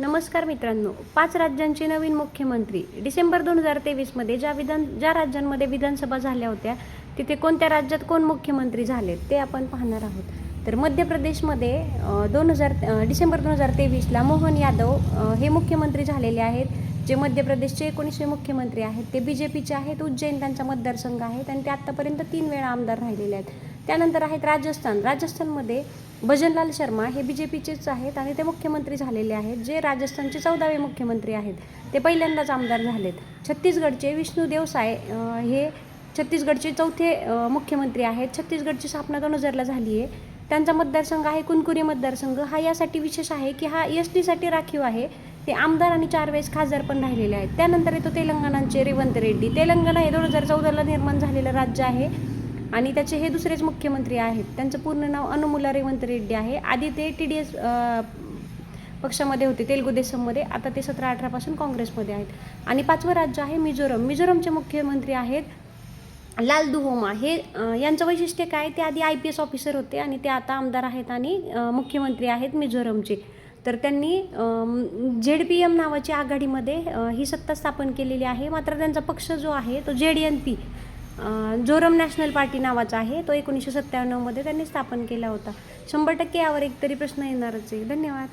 नमस्कार मित्रांनो पाच राज्यांचे नवीन मुख्यमंत्री. डिसेंबर दोन हजार तेवीसमध्ये ज्या विधान ज्या राज्यांमध्ये विधानसभा झाल्या होत्या तिथे कोणत्या राज्यात कोण मुख्यमंत्री झाले ते आपण पाहणार आहोत. तर मध्य प्रदेशमध्ये दोन हजार डिसेंबर दोन हजार तेवीसला मोहन यादव हे मुख्यमंत्री झालेले आहेत. जे मध्य प्रदेशचे एकोणीसशे मुख्यमंत्री आहेत ते बी जे पीचे आहेत उज्जैन त्यांचा मतदारसंघ आहेत आणि ते आत्तापर्यंत तीन वेळा आमदार राहिलेले आहेत. त्यानंतर आहेत राजस्थान. राजस्थानमध्ये भजनलाल शर्मा हे बी जे पीचेच आहेत आणि ते मुख्यमंत्री झालेले आहेत जे राजस्थानचे चौदावे मुख्यमंत्री आहेत. ते पहिल्यांदाच आमदार झालेत. छत्तीसगडचे विष्णू देवसाय हे छत्तीसगडचे चौथे मुख्यमंत्री आहेत. छत्तीसगडची स्थापना दोन हजारला झाली आहे. त्यांचा मतदारसंघ आहे कुनकुरी मतदारसंघ. हा यासाठी विशेष आहे की हा एस टीसाठी राखीव आहे. ते आमदार आणि चार वेळेस खासदार पण राहिलेले आहेत. त्यानंतर येतो तेलंगणाचे रेवंत रेड्डी. तेलंगणा हे दोन हजार चौदाला निर्माण झालेलं राज्य आहे. आणि त्याचे हे दुसरेच मुख्यमंत्री आहेत. त्यांचं पूर्ण नाव अनुमुला रेवंत रेड्डी आहे. आधी ते टी डी एस पक्षामध्ये होते तेलुगू देशममध्ये. आता ते सतरा अठरापासून काँग्रेसमध्ये आहेत. आणि पाचवं राज्य आहे मिझोरम. मिझोरमचे मुख्यमंत्री आहेत लाल दुहोमा हे यांचं वैशिष्ट्य काय? ते आधी आय पी एस ऑफिसर होते आणि ते आता आमदार आहेत आणि मुख्यमंत्री आहेत मिझोरमचे. तर त्यांनी झेड पी एम नावाची आघाडीमध्ये ही सत्ता स्थापन केलेली आहे. मात्र त्यांचा पक्ष जो आहे तो Z N P. Zoram national party नावाचा आहे. तो एकोणीसशे सत्त्याण्णवमध्ये त्यांनी स्थापन केला होता. शंभर टक्के यावर एक तरी प्रश्न येणारच आहे. धन्यवाद.